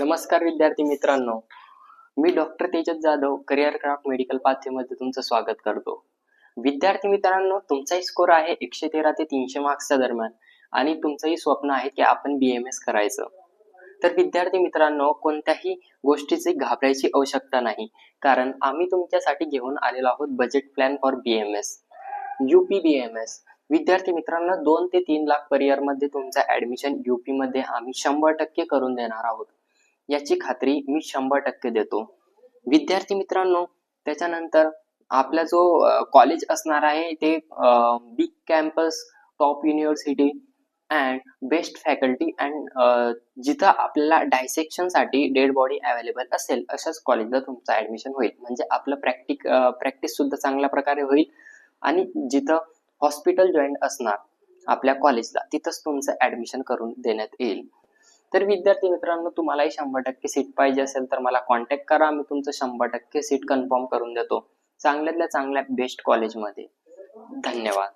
नमस्कार विद्यार्थी मित्रांनो. मी doctor Tejas Jadhav career craft medical पाथवेमध्ये तुमचं स्वागत करतो. विद्यार्थी मित्रांनो तुमचाही स्कोर आहे एकशे तेरा ते तीनशे मार्क्सच्या दरम्यान आणि तुमचंही स्वप्न आहे की आपण बी एम एस करायचं. तर विद्यार्थी मित्रांनो कोणत्याही गोष्टीची घाबरायची आवश्यकता नाही. कारण आम्ही तुमच्यासाठी घेऊन आलेलो आहोत budget plan for B M S UP B M S विद्यार्थी मित्रांनो दोन ते तीन लाख परियरमध्ये तुमचं ऍडमिशन युपी मध्ये आम्ही शंभर टक्के करून देणार आहोत. याची खात्री मी शंभर टक्के देतो. विद्यार्थी मित्रांनो त्याच्यानंतर आपला जो कॉलेज असणार आहे ते big campus top university and best faculty and जिथं आपल्याला डायसेक्शनसाठी डेड बॉडी अवेलेबल असेल अशाच कॉलेजला तुमचं ऍडमिशन होईल. म्हणजे आपलं प्रॅक्टिक प्रॅक्टिस सुद्धा चांगल्या प्रकारे होईल आणि जिथं हॉस्पिटल जॉईंट असणार आपल्या कॉलेजला तिथंच तुमचं ऍडमिशन करून देण्यात येईल. तर विद्यार्थी मित्रांनो तुम्हालाही शंभर टक्के सीट पाहिजे असेल तर मला कॉन्टॅक्ट करा. मी तुमचं शंभर टक्के सीट कन्फर्म करून देतो. चांगल्यातल्या चांगल्या बेस्ट कॉलेजमध्ये धन्यवाद.